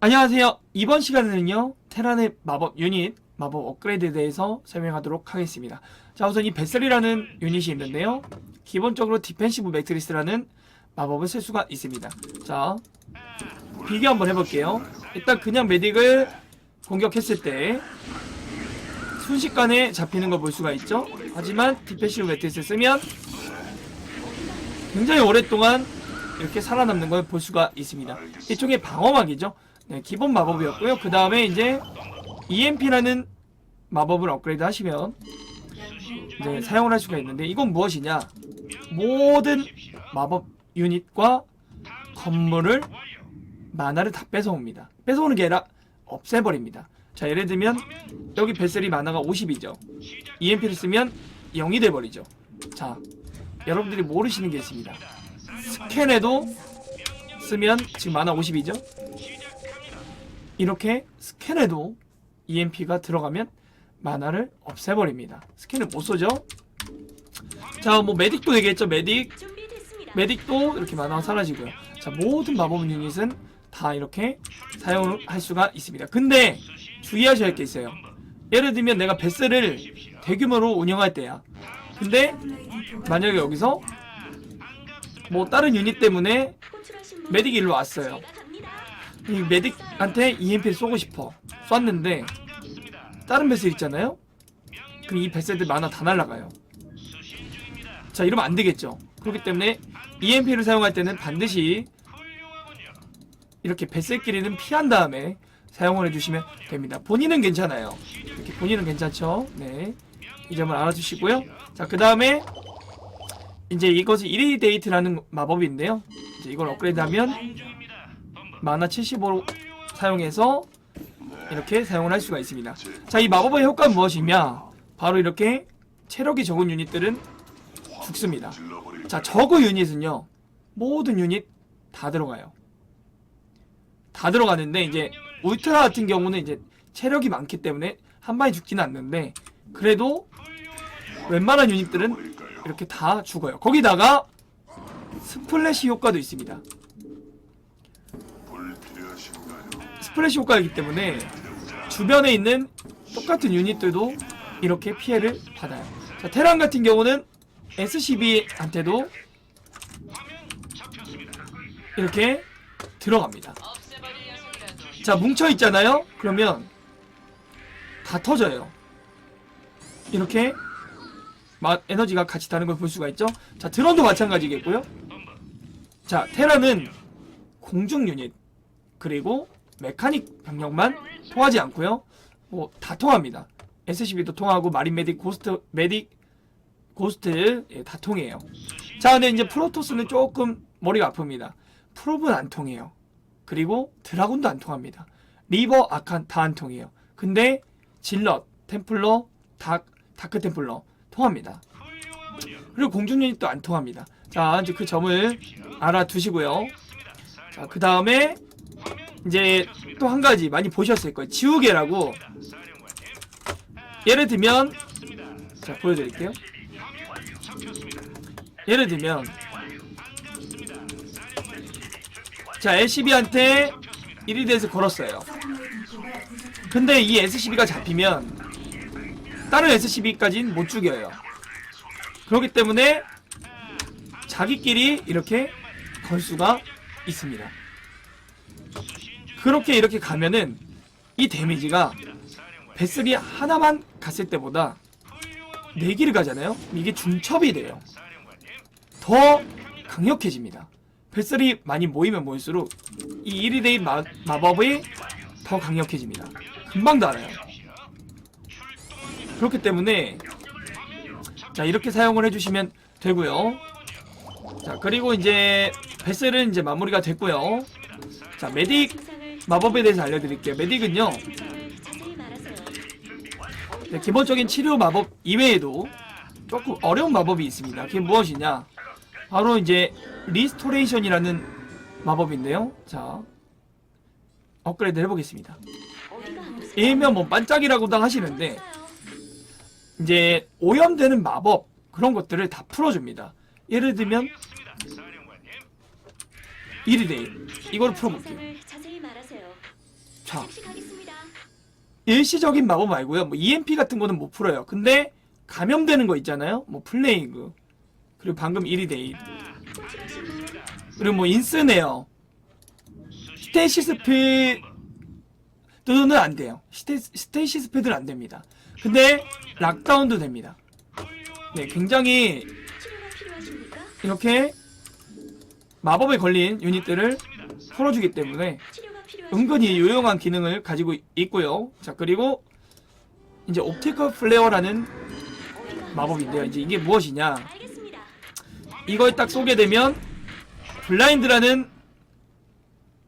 안녕하세요. 이번 시간에는요, 테란의 마법 유닛, 마법 업그레이드에 대해서 설명하도록 하겠습니다. 자, 우선 이 베슬이라는 유닛이 있는데요. 기본적으로 디펜시브 매트리스라는 마법을 쓸 수가 있습니다. 자, 비교 한번 해볼게요. 일단 그냥 메딕을 공격했을 때 순식간에 잡히는 걸 볼 수가 있죠. 하지만 디펜시브 매트리스 쓰면 굉장히 오랫동안 이렇게 살아남는 걸 볼 수가 있습니다. 이쪽에 방어막이죠. 네, 기본 마법이었고요. 그 다음에 이제 EMP라는 마법을 업그레이드 하시면 이제 사용을 할 수가 있는데 이건 무엇이냐? 모든 마법 유닛과 건물을 만화를 다 뺏어옵니다. 뺏어오는 게 아니라 없애버립니다. 자, 예를 들면 여기 베슬이 만화가 50이죠. EMP를 쓰면 0이 돼버리죠. 자, 여러분들이 모르시는 게 있습니다. 스캔에도 쓰면 지금 만화 50이죠. 이렇게 스캔에도 EMP가 들어가면 만화를 없애버립니다. 스캔을 못 쏘죠. 자, 뭐 메딕도 얘기했죠. 메딕. 메딕도 이렇게 만화가 사라지고요. 자, 모든 마법 유닛은 다 이렇게 사용을 할 수가 있습니다. 근데 주의하셔야 할 게 있어요. 예를 들면 내가 베스를 대규모로 운영할 때야. 근데 만약에 여기서 뭐 다른 유닛 때문에 메딕이 일로 왔어요. 이 메딕한테 EMP를 쏘고 싶어. 쐈는데 다른 베슬 있잖아요. 그럼 이 베슬들 만화 다 날라가요. 자 이러면 안 되겠죠. 그렇기 때문에 EMP를 사용할 때는 반드시 이렇게 베슬끼리는 피한 다음에 사용을 해주시면 됩니다. 본인은 괜찮아요. 이렇게 본인은 괜찮죠. 네. 이 점을 알아주시고요. 자, 그 다음에 이제 이것이 이리데이트라는 마법인데요. 이제 이걸 업그레이드하면 만화 75로 사용해서 이렇게 사용을 할 수가 있습니다. 자, 이 마법의 효과는 무엇이냐? 바로 이렇게 체력이 적은 유닛들은 죽습니다. 자, 저그 유닛은요. 모든 유닛 다 들어가요. 다 들어가는데 이제 울트라 같은 경우는 이제 체력이 많기 때문에 한 방에 죽지는 않는데 그래도 웬만한 유닛들은 이렇게 다 죽어요. 거기다가 스플래시 효과도 있습니다. 스플래시 효과이기 때문에 주변에 있는 똑같은 유닛들도 이렇게 피해를 받아요. 자, 테란 같은 경우는 SCB한테도 이렇게 들어갑니다. 자, 뭉쳐 있잖아요? 그러면 다 터져요. 이렇게 마, 에너지가 같이 다는 걸볼 수가 있죠? 자, 드론도 마찬가지겠고요. 자, 테라는 공중 유닛 그리고 메카닉 병력만 통하지 않고요. 뭐 다 통합니다. SCB도 통하고 마린 메딕 고스트 메딕 고스트 예, 다 통해요. 자, 근데 이제 프로토스는 조금 머리가 아픕니다. 프로브는 안 통해요. 그리고 드라군도 안 통합니다. 리버 아칸 다 안 통해요. 근데 질럿, 템플러, 다 다크 템플러 통합니다. 그리고 공중 유닛도 안 통합니다. 자, 이제 그 점을 알아두시고요. 자, 그 다음에 이제 또 한 가지 많이 보셨을 거예요. 지우개라고 예를 들면 자 보여드릴게요. 예를 들면 자 LCB한테 1위 대에서 걸었어요. 근데 이 SCB가 잡히면 다른 SCB까지는 못 죽여요. 그렇기 때문에 자기끼리 이렇게 걸 수가 있습니다. 그렇게 이렇게 가면은 이 데미지가 베슬이 하나만 갔을 때보다 4기를 가잖아요? 이게 중첩이 돼요. 더 강력해집니다. 베슬이 많이 모이면 모일수록 이 1위데이 마, 마법이 더 강력해집니다. 금방 달아요. 그렇기 때문에 자 이렇게 사용을 해주시면 되고요. 자 그리고 이제 베슬은 이제 마무리가 됐고요. 자 메딕 마법에 대해서 알려드릴게요. 메딕은요. 네, 기본적인 치료 마법 이외에도 조금 어려운 마법이 있습니다. 그게 무엇이냐? 바로 이제 리스토레이션이라는 마법인데요. 자, 업그레이드 해보겠습니다. 일면 뭐 반짝이라고도 하시는데 이제 오염되는 마법 그런 것들을 다 풀어줍니다. 예를 들면 1이 돼. 이걸 풀어볼게요. 자. 일시적인 마법 말고요. 뭐 EMP 같은 거는 못 풀어요. 근데 감염되는 거 있잖아요. 뭐 플레이그 그리고 방금 1이 돼. 호출하신 분 그리고 뭐 인스네어 스테이시스 패드는 안 돼요. 스테, 스테이시스 패드는 안 됩니다. 근데 락다운도 됩니다. 네, 굉장히? 이렇게 마법에 걸린 유닛들을 풀어주기 때문에? 은근히 유용한 기능을 가지고 있고요. 자 그리고 이제 옵티컬 플레어라는 마법인데요. 이제 이게 무엇이냐? 이걸 딱 쏘게 되면 블라인드라는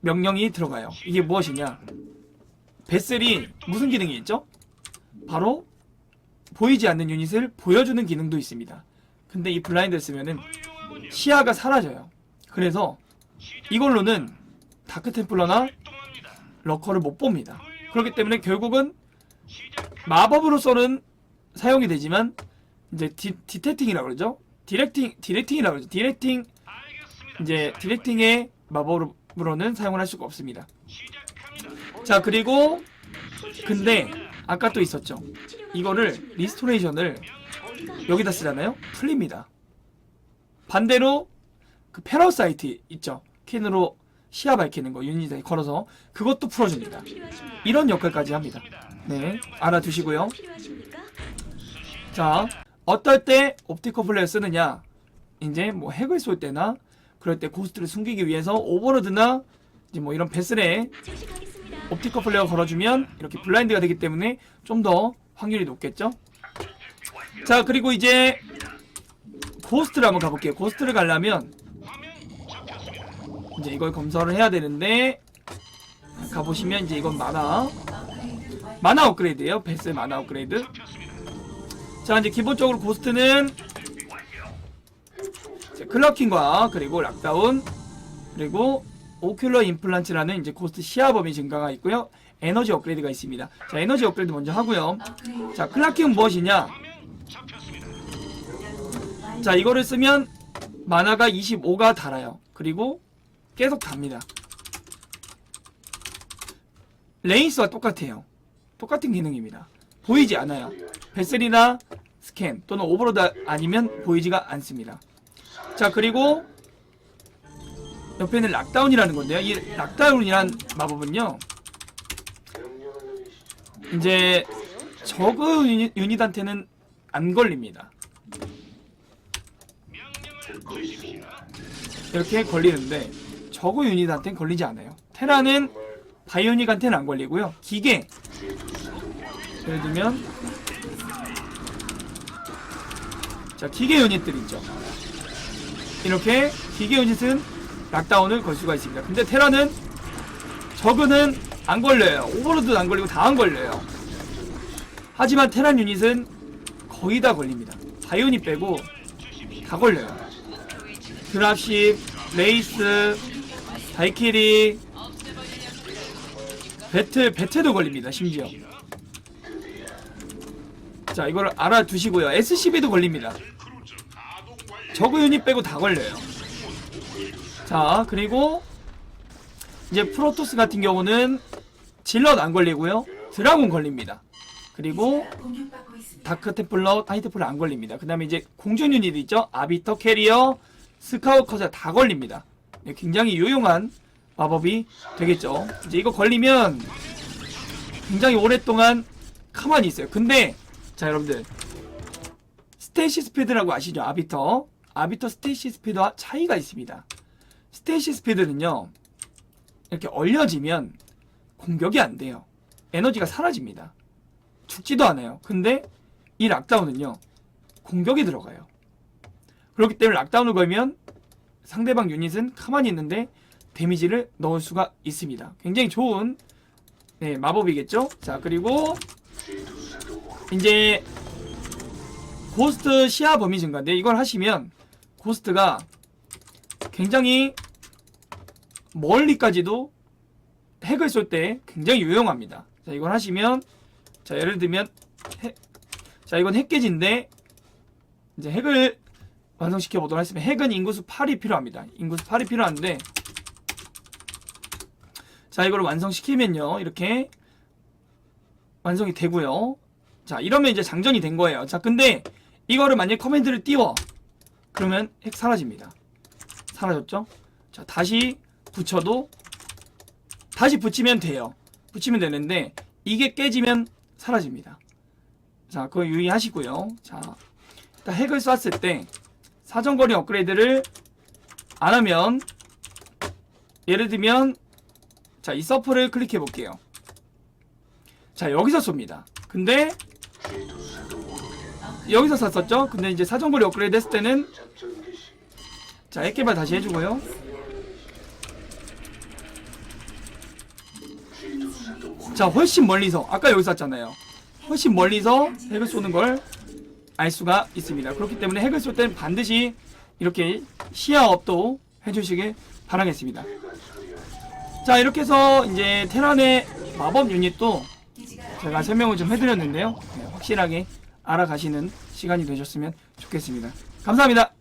명령이 들어가요. 이게 무엇이냐? 베슬이 무슨 기능이 있죠? 바로 보이지 않는 유닛을 보여주는 기능도 있습니다. 근데 이 블라인드를 쓰면은 시야가 사라져요. 그래서 이걸로는 다크 템플러나 러커를 못 봅니다. 그렇기 때문에 결국은 마법으로서는 사용이 되지만 이제 디, 디텍팅이라고 그러죠. 디렉팅 디렉팅이라고 그러죠. 디렉팅 이제 디렉팅의 마법으로는 사용을 할 수가 없습니다. 자 그리고 근데 아까 또 있었죠. 이거를? 리스토레이션을 여기다 쓰잖아요. 풀립니다. 반대로 그 패러사이트 있죠. 캔으로 시야 밝히는 거 유닛에 걸어서 그것도 풀어줍니다. 이런 역할까지 합니다. 네, 알아두시고요. 자, 어떨 때 옵티커 플레이를 쓰느냐? 이제 뭐 핵을 쏠 때나 그럴 때 고스트를 숨기기 위해서 오버로드나 이제 뭐 이런 베슬에. 옵티커 플레이어 걸어주면 이렇게 블라인드가 되기 때문에 좀 더 확률이 높겠죠? 자, 그리고 이제 고스트를 한번 가볼게요. 고스트를 가려면 이제 이걸 검사를 해야 되는데 가보시면 이제 이건 마나 마나 업그레이드예요. 베슬 마나 업그레이드. 자, 이제 기본적으로 고스트는 이제 클러킹과 그리고 락다운 그리고 오큘러 임플란트라는 이제 고스트 시야 범위 증가가 있고요. 에너지 업그레이드가 있습니다. 자, 에너지 업그레이드 먼저 하고요. 자, 클라킹은 무엇이냐? 자, 이거를 쓰면 만화가 25가 달아요. 그리고 계속 답니다. 레인스와 똑같아요. 똑같은 기능입니다. 보이지 않아요. 베슬이나 스캔 또는 오버로드 아니면 보이지가 않습니다. 자, 그리고 옆에는 락다운이라는 건데요. 이 락다운이란 마법은요. 이제 저그 유닛, 유닛한테는 안 걸립니다. 이렇게 걸리는데 저그 유닛한테는 걸리지 않아요. 테라는 바이오닉한테는 안 걸리고요. 기계 예를 들면 자 기계 유닛들 있죠. 이렇게 기계 유닛은 락다운을 걸 수가 있습니다. 근데 테라는 저그는 안 걸려요. 오버로드도 안 걸리고 다 안 걸려요. 하지만 테란 유닛은 거의 다 걸립니다. 바이오닉 빼고 다 걸려요. 드랍십, 레이스, 발키리, 배틀, 배틀도 걸립니다. 심지어. 자, 이걸 알아두시고요. SCB도 걸립니다. 저그 유닛 빼고 다 걸려요. 자, 그리고 이제 프로토스 같은 경우는 질럿 안 걸리고요. 드라곤 걸립니다. 그리고 다크 테플러, 하이테플러 안 걸립니다. 그 다음에 이제 공중 유닛 있죠? 아비터 캐리어, 스카우트 커서 다 걸립니다. 네, 굉장히 유용한 마법이 되겠죠. 이제 이거 걸리면 굉장히 오랫동안 가만히 있어요. 근데 자 여러분들 스테이시 스피드라고 아시죠? 아비터 아비터 스테이시 스피드와 차이가 있습니다. 스테이시 스피드는요 이렇게 얼려지면 공격이 안 돼요. 에너지가 사라집니다. 죽지도 않아요. 근데 이 락다운은요 공격이 들어가요. 그렇기 때문에 락다운을 걸면 상대방 유닛은 가만히 있는데 데미지를 넣을 수가 있습니다. 굉장히 좋은 네, 마법이겠죠? 자, 그리고 이제 고스트 시야 범위 증가인데 이걸 하시면 고스트가 굉장히 멀리까지도 핵을 쏠 때 굉장히 유용합니다. 자, 이걸 하시면 자, 예를 들면 핵, 자, 이건 핵계지인데 이제 핵을 완성시켜 보도록 하겠습니다. 핵은 인구수 8이 필요합니다. 인구수 8이 필요한데 자 이걸 완성시키면요. 이렇게 완성이 되고요. 자 이러면 이제 장전이 된 거예요. 자 근데 이거를 만약에 커맨드를 띄워 그러면 핵 사라집니다. 사라졌죠? 자 다시 붙여도 다시 붙이면 돼요. 붙이면 되는데 이게 깨지면 사라집니다. 자 그거 유의하시고요. 자 일단 핵을 쐈을 때 사정거리 업그레이드를 안 하면 예를 들면 자 이 서프를 클릭해 볼게요. 자 여기서 쏩니다. 근데 여기서 쐈었죠? 근데 이제 사정거리 업그레이드 했을 때는 자 핵개발 다시 해주고요. 자 훨씬 멀리서 아까 여기 쐈잖아요. 훨씬 멀리서 핵을 쏘는 걸 알 수가 있습니다. 그렇기 때문에 핵을 쏠 때는 반드시 이렇게 시야업도 해주시길 바라겠습니다. 자 이렇게 해서 이제 테란의 마법 유닛도 제가 설명을 좀 해드렸는데요. 네, 확실하게 알아가시는 시간이 되셨으면 좋겠습니다. 감사합니다